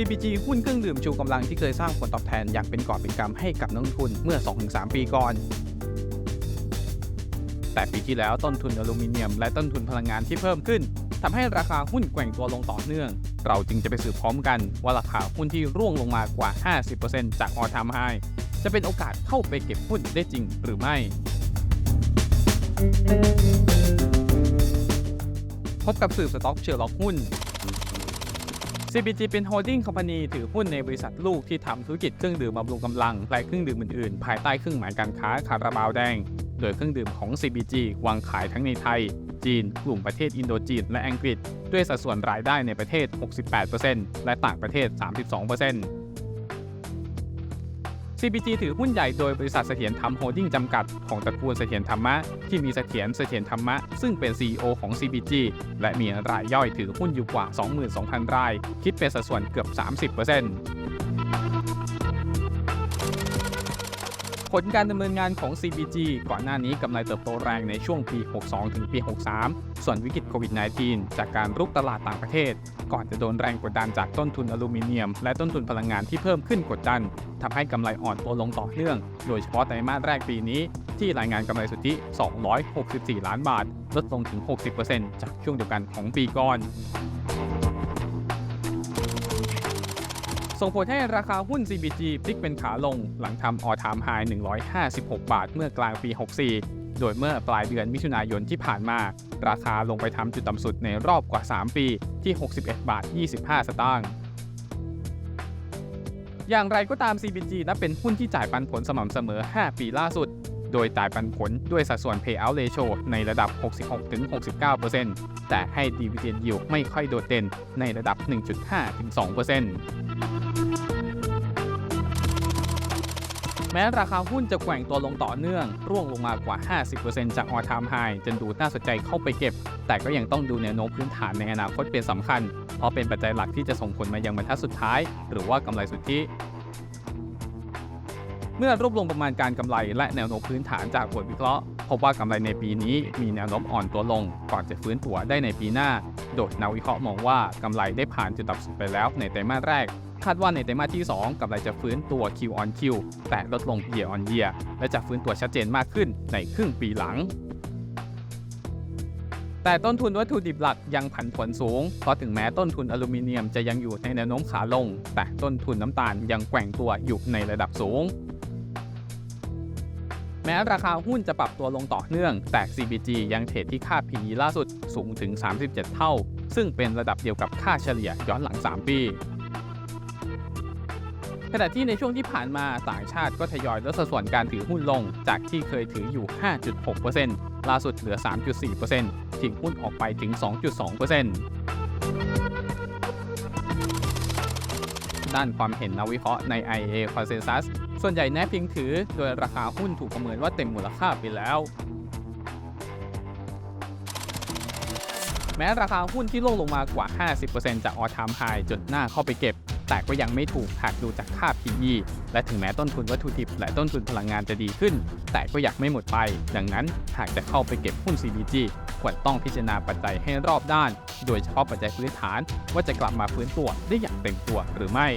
CBG หุ้นเครื่องดื่มชูกำลังที่เคยสร้างผลตอบแทนอย่างเป็นกอบเป็นกำให้กับนักลงทุนเมื่อ 2-3 ปีก่อน แต่ปีที่แล้วต้นทุนอลูมิเนียมและต้นทุนพลังงานที่เพิ่มขึ้นทำให้ราคาหุ้นแกว่งตัวลงต่อเนื่อง เราจึงจะไปสืบพร้อมกันว่าราคาหุ้นที่ร่วงลงมากว่า 50%จากออทามไฮจะเป็นโอกาสเข้าไปเก็บหุ้นได้จริงหรือไม่ พบกับสืบสต็อกเชอร์ล็อกหุ้น CBG เป็นโฮลดิ้งคอมพานีถือหุ้นในบริษัทลูกที่ทำธุรกิจเครื่องดื่มบำรุงกำลัง และเครื่องดื่มอื่นๆ ภายใต้เครื่องหมายการค้าคาราบาวแดง โดยเครื่องดื่มของ CBG วางขายทั้งในไทย จีน กลุ่มประเทศอินโดจีน และอังกฤษ ด้วยสัดส่วนรายได้ในประเทศ 68%และต่างประเทศ 32% CPG ถือหุ้นใหญ่โดยบริษัทเสถียรธรรมโฮลดิ้งจำกัดของตระกูลเสถียรธรรมะ ที่มีเสถียรเสถียรธรรมะ ซึ่งเป็น CEO ของ CPG และมีรายย่อยถือหุ้นอยู่กว่า 22,000 ราย คิดเป็นสัดส่วนเกือบ 30% ผลการดำเนินงานของ CBG ก่อนหน้านี้กำไรเติบโตแรงในช่วงปี 62 ถึงปี 63 ส่วนวิกฤตโควิด -19 จากการรุกตลาดต่างประเทศ ก่อนจะโดนแรงกดดันจากต้นทุนอลูมิเนียม และต้นทุนพลังงานที่เพิ่มขึ้นกดดันทำให้กำไรอ่อนตัวลงต่อเนื่อง โดยเฉพาะไตรมาสแรกปีนี้ ที่รายงานกำไรสุทธิ 264 ล้านบาท ลดลงถึง 60%จากช่วงเดียวกันของปีก่อน ส่งผลให้ราคาหุ้น CBG พลิกเป็นขาลง หลังทำออทามไฮ156 บาทเมื่อกลางปี 64 โดยเมื่อปลายเดือนมิถุนายนที่ผ่านมา ราคาลงไปทำจุดต่ำสุดในรอบกว่า 3 ปีที่ 61 บาท 25 สตางค์อย่างไรก็ตาม CBG นับเป็นหุ้นที่จ่ายปันผลสม่ำเสมอ 5 ปีล่าสุด โดยจ่ายปันผลด้วยสัดส่วน payout ratio ในระดับ 66-69%แต่ให้ dividend yield ไม่ค่อยโดดเด่นในระดับ 1.5-2% แม้ราคาหุ้นจะแกว่งตัวลงต่อเนื่อง ร่วงลงมากว่า 50%จากออทามไฮจนดูน่าสนใจเข้าไปเก็บ แต่ก็ยังต้องดูแนวโน้มพื้นฐานในอนาคตเป็นสำคัญ เพราะเป็นปัจจัยหลักที่จะส่งผลมายังบรรทัดสุดท้าย หรือว่ากำไรสุทธิเมื่อรวบรวมประมาณการกำไรและแนวโน้มพื้นฐานจากบทวิเคราะห์ พบว่ากำไรในปีนี้มีแนวโน้มอ่อนตัวลง ก่อนจะฟื้นตัวได้ในปีหน้า โดยนักวิเคราะห์มองว่ากำไรได้ผ่านจุดต่ำสุดไปแล้วในไตรมาสแรก คาดว่าในไตรมาสที่ 2กำไรจะฟื้นตัว Q on Q แต่ลดลง Year on Year และจะฟื้นตัวชัดเจนมากขึ้นในครึ่งปีหลัง แต่ต้นทุนวัตถุดิบหลักยังผันผวนสูง เพราะถึงแม้ต้นทุนอลูมิเนียมจะยังอยู่ในแนวโน้มขาลง แต่ต้นทุนน้ำตาลยังแกว่งตัวอยู่ในระดับสูงแม้ราคาหุ้นจะปรับตัวลงต่อเนื่อง แต่ CBG ยังเทรดที่ค่า PE ล่าสุดสูงถึง 37 เท่า ซึ่งเป็นระดับเดียวกับค่าเฉลี่ยย้อนหลัง 3 ปี ขณะที่ในช่วงที่ผ่านมาต่างชาติก็ทยอยลดสัดส่วนการถือหุ้นลง จากที่เคยถืออยู่ 5.6%ล่าสุดเหลือ 3.4%ทิ้งหุ้นออกไปถึง 2.2%ด้านความเห็นนักวิเคราะห์ใน IA Consensus ส่วนใหญ่แนบพิงถือ โดยราคาหุ้นถูกประเมินว่าเต็มมูลค่าไปแล้ว แม้ราคาหุ้นที่ลงลงมากว่า 50%จากออทามไฮจนหน้าเข้าไปเก็บ แต่ก็ยังไม่ถูกหากดูจากค่า PE และถึงแม้ต้นทุนวัตถุดิบ และต้นทุนพลังงานจะดีขึ้น แต่ก็อยากไม่หมดไป ดังนั้นหากจะเข้าไปเก็บหุ้น CBG ควรต้องพิจารณาปัจจัยให้รอบด้าน โดยเฉพาะปัจจัยพื้นฐานว่าจะกลับมาฟื้นตัวได้อย่างเต็มตัวหรือไม่